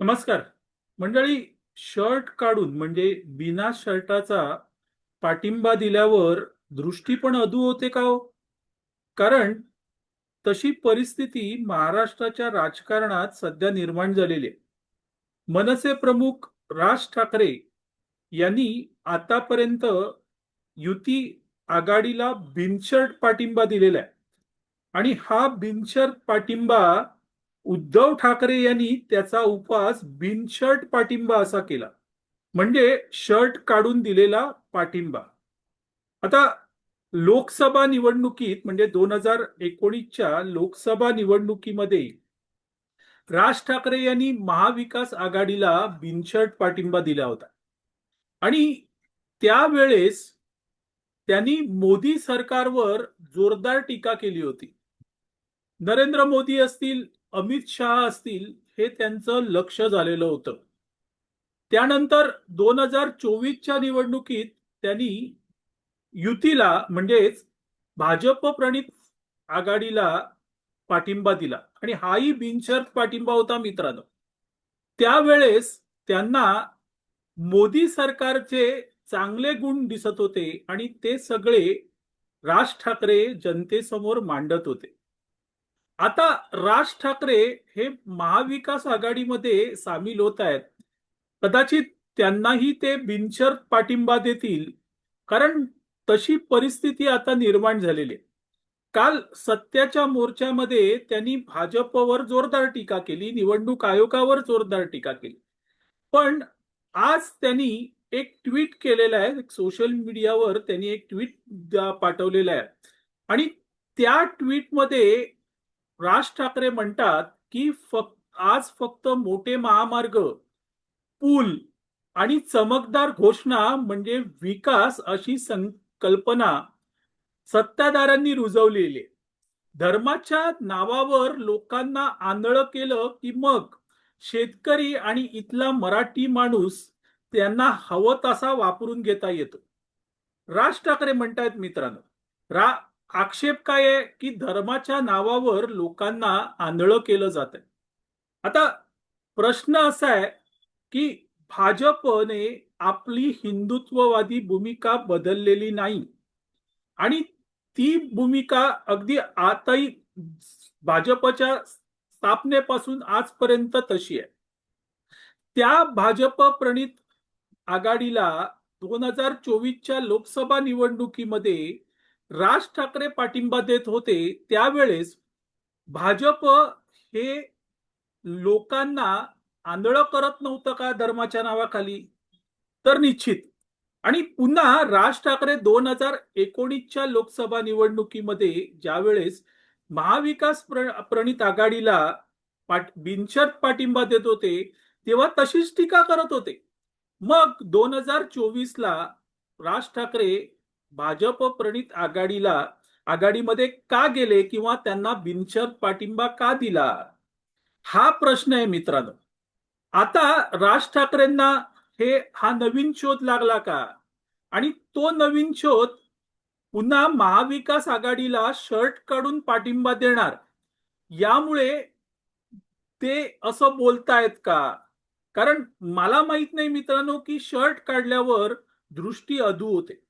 नमस्कार. मंडळी शर्ट काढून म्हणजे बिना शर्टाचा पाठिंबा दिल्यावर दृष्टी पण अधू होते का हो? कारण तशी परिस्थिती महाराष्ट्राच्या राजकारणात सध्या निर्माण झालेली आहे. मनसे प्रमुख राज ठाकरे यांनी आतापर्यंत युती आघाडीला बिनशर्ट पाठिंबा दिलेला आहे. आणि हा बिनशर्ट पाठिंबा उद्धव ठाकरे यांनी त्याचा उपवास बिनशर्ट पाठिंबा असा केला. म्हणजे शर्ट काढून दिलेला पाठिंबा. आता लोकसभा निवडणुकीत म्हणजे दोन हजार एकोणीसच्या लोकसभा निवडणुकीमध्ये राज ठाकरे यांनी महाविकास आघाडीला बिनशर्ट पाठिंबा दिला होता. आणि त्यावेळेस त्यांनी मोदी सरकारवर जोरदार टीका केली होती. नरेंद्र मोदी असतील अमित शहा असतील हे त्यांचं लक्ष झालेलं होतं. त्यानंतर दोन हजार चोवीसच्या निवडणुकीत त्यांनी युतीला म्हणजेच भाजप प्रणित आघाडीला पाठिंबा दिला. आणि हाही बिनशर्त पाठिंबा होता मित्रांनो. त्यावेळेस त्यांना मोदी सरकारचे चांगले गुण दिसत होते आणि ते सगळे राज ठाकरे जनतेसमोर मांडत होते. आता राज ठाकरे हे महाविकास आघाडीमध्ये सामील होत आहेत. कदाचित त्यांनाही ते बिनशर्त पाठिंबा देतील. कारण तशी परिस्थिती आता निर्माण झालेली आहे. काल सत्याच्या मोर्चामध्ये त्यांनी भाजपवर जोरदार टीका केली निवडणूक आयोगावर जोरदार टीका केली. पण आज त्यांनी एक ट्विट केलेलं आहे सोशल मीडियावर त्यांनी एक ट्विट पाठवलेलं आहे. आणि त्या ट्विटमध्ये राज ठाकरे म्हणतात की फक्त आज फक्त मोठे महामार्ग पूल आणि चमकदार घोषणा म्हणजे विकास अशी संकल्पना सत्ताधारांनी रुजवलेली. धर्माच्या नावावर लोकांना आंधळ केलं की मग शेतकरी आणि इथला मराठी माणूस त्यांना हवं तसा वापरून घेता येतो. राज ठाकरे म्हणतायत मित्रांनो रा आक्षेप काय आहे की धर्माच्या नावावर लोकांना आंधळं केलं जात आहे? आता प्रश्न असा आहे की भाजपने आपली हिंदुत्ववादी भूमिका बदललेली नाही आणि ती भूमिका अगदी आताही भाजपच्या स्थापनेपासून आजपर्यंत तशी आहे. त्या भाजप प्रणित आघाडीला दोन हजार चोवीसच्या लोकसभा निवडणुकीमध्ये राज ठाकरे पाठिंबा देत होते त्यावेळेस भाजप हे लोकांना आंधळं करत नव्हतं का धर्माच्या नावाखाली? तर निश्चित. आणि पुन्हा राज ठाकरे दोन हजार एकोणीसच्या लोकसभा निवडणुकीमध्ये ज्यावेळेस महाविकास प्रणित आघाडीला पाठ बिनशर्त पाठिंबा देत होते तेव्हा तशीच टीका करत होते. मग दोन हजार चोवीस ला राज ठाकरे भाजप प्रणित आघाडीला आघाडीमध्ये का गेले किंवा त्यांना बिनशर्त पाठिंबा का दिला? हा प्रश्न आहे मित्रांनो. आता राज ठाकरेंना हे हा नवीन शोध लागला का? आणि तो नवीन शोध पुन्हा महाविकास आघाडीला शर्ट काढून पाठिंबा देणार यामुळे ते असं बोलतायत का? कारण मला माहीत नाही मित्रांनो की शर्ट काढल्यावर दृष्टी अधू होते.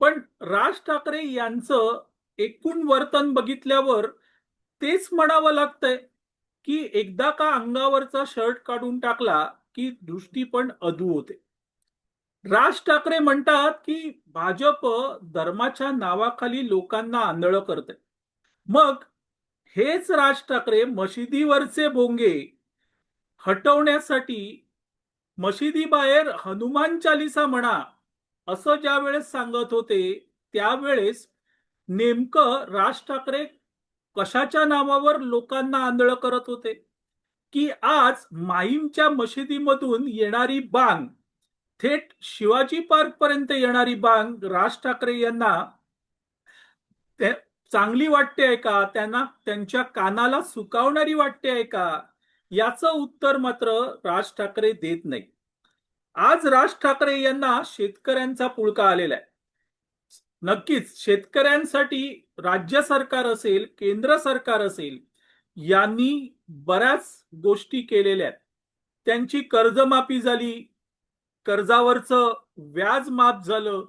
पण राज ठाकरे यांचं एकूण वर्तन बघितल्यावर तेच म्हणावं लागतंय की एकदा का अंगावरचा शर्ट काढून टाकला की दृष्टी पण अधू होते. राज ठाकरे म्हणतात की भाजप धर्माच्या नावाखाली लोकांना आंधळ करते मग हेच राज ठाकरे मशिदीवरचे बोंगे हटवण्यासाठी मशिदीबाहेर हनुमान चालिसा म्हणा असं ज्या वेळेस सांगत होते त्यावेळेस नेमकं राज ठाकरे कशाच्या नावावर लोकांना आंधळ करत होते? की आज माहीमच्या मशिदीमधून येणारी बांग थेट शिवाजी पार्क पर्यंत येणारी बांग राज ठाकरे यांना चांगली वाटते आहे का? त्यांना त्यांच्या कानाला सुकावणारी वाटते आहे का? याचं उत्तर मात्र राज ठाकरे देत नाही आज राज ठाकरे यांना शेतकऱ्यांचा पुळका आलेला आहे नक्कीच शेतकऱ्यांसाठी राज्य सरकार असेल केंद्र सरकार असेल यांनी बऱ्याच गोष्टी केलेल्या आहेत. त्यांची कर्जमाफी झाली कर्जावरचं व्याज माफ झालं.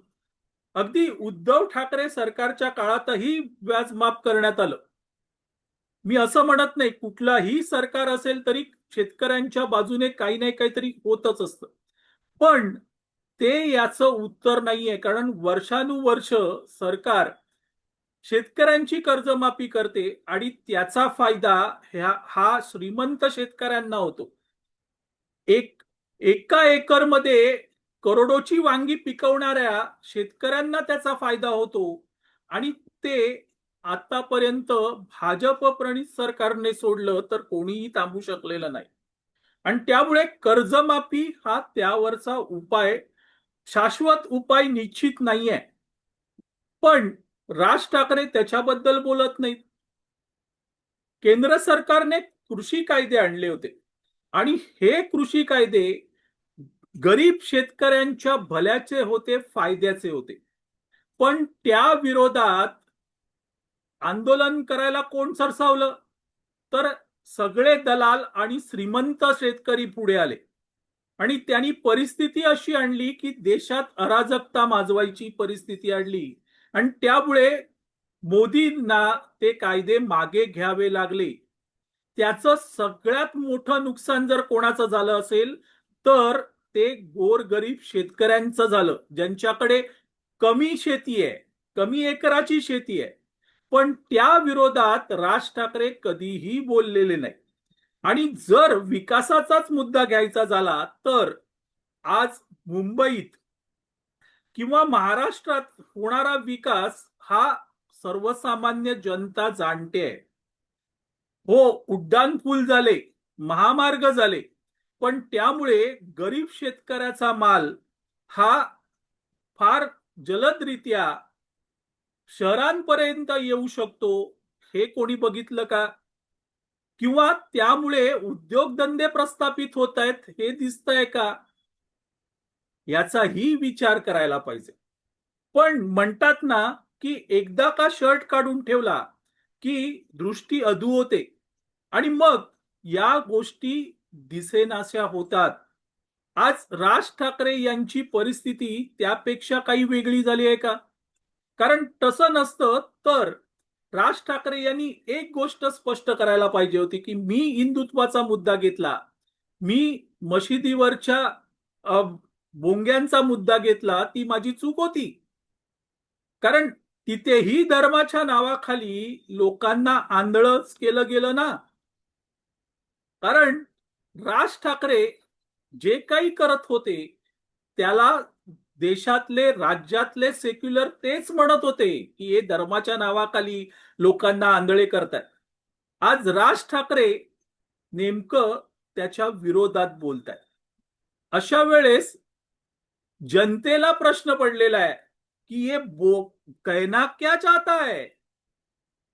अगदी उद्धव ठाकरे सरकारच्या काळातही व्याज माफ करण्यात आलं. मी असं म्हणत नाही कुठलाही सरकार असेल तरी शेतकऱ्यांच्या बाजूने काही नाही काहीतरी होतच असतं. पण ते याचं उत्तर नाहीये. कारण वर्षानुवर्ष सरकार शेतकऱ्यांची कर्जमाफी करते आणि त्याचा फायदा ह्या हा श्रीमंत शेतकऱ्यांना होतो. एक एका एकरमध्ये करोडोची वांगी पिकवणाऱ्या शेतकऱ्यांना त्याचा फायदा होतो आणि ते आतापर्यंत भाजप प्रणित सरकारने सोडलं तर कोणीही थांबू शकलेलं नाही. आणि त्यामुळे कर्जमाफी हा त्यावरचा उपाय शाश्वत उपाय निश्चित नाहीये. पण राज ठाकरे त्याच्याबद्दल बोलत नाहीत. केंद्र सरकारने कृषी कायदे आणले होते. आणि हे कृषी कायदे गरीब शेतकऱ्यांच्या भल्याचे होते फायद्याचे होते. पण त्या विरोधात आंदोलन करायला कोण सरसावलं? तर सगळे दलाल आणि श्रीमंत शेतकरी पुढे आले. आणि त्यांनी परिस्थिती अशी आणली की देशात अराजकता माजवायची परिस्थिती आणली. आणि त्यामुळे मोदींना ते कायदे मागे घ्यावे लागले. त्याचं सगळ्यात मोठं नुकसान जर कोणाचं झालं असेल तर ते गोरगरीब शेतकऱ्यांचं झालं. ज्यांच्याकडे कमी शेती आहे कमी एकराची शेती आहे पण त्या विरोधात राज ठाकरे कधीही बोललेले नाही. आणि जर विकासाचाच मुद्दा घ्यायचा झाला तर आज मुंबईत किंवा महाराष्ट्रात होणारा विकास हा सर्वसामान्य जनता जाणते आहे. हो उड्डाण पूल झाले महामार्ग झाले पण त्यामुळे गरीब शेतकऱ्याचा माल हा फार जलदरित्या शहरांपर्यंत येऊ शकतो हे कोणी बघितलं का? किंवा त्यामुळे उद्योगधंदे प्रस्थापित होत आहेत हे दिसतंय का? याचाही विचार करायला पाहिजे. पण म्हणतात ना की एकदा का शर्ट काढून ठेवला की दृष्टी अधू होते. आणि मग या गोष्टी दिसेनाशा होतात. आज राज ठाकरे यांची परिस्थिती त्यापेक्षा काही वेगळी झाली आहे का? कारण तसं नसतं तर राज ठाकरे यांनी एक गोष्ट स्पष्ट करायला पाहिजे होती की मी हिंदुत्वाचा मुद्दा घेतला मी मशिदीवरच्या बोंग्यांचा मुद्दा घेतला ती माझी चूक होती. कारण तिथेही धर्माच्या नावाखाली लोकांना आंधळच केलं गेलं ना. कारण राज ठाकरे जे काही करत होते त्याला देशातले राज्यातले सेक्युलर तेच म्हणत होते की हे धर्माच्या नावाखाली लोकांना आंधळे करतात आज राज ठाकरे नेमकं त्याच्या विरोधात बोलत आहेत अशा वेळेस जनतेला प्रश्न पडलेला आहे की हे बो कहना क्या चाहता है?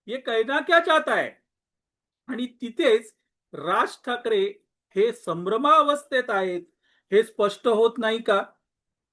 ये कहना क्या चाहता है? आणि तिथेच राज ठाकरे हे संभ्रमावस्थेत आहेत. हे स्पष्ट होत नाही का?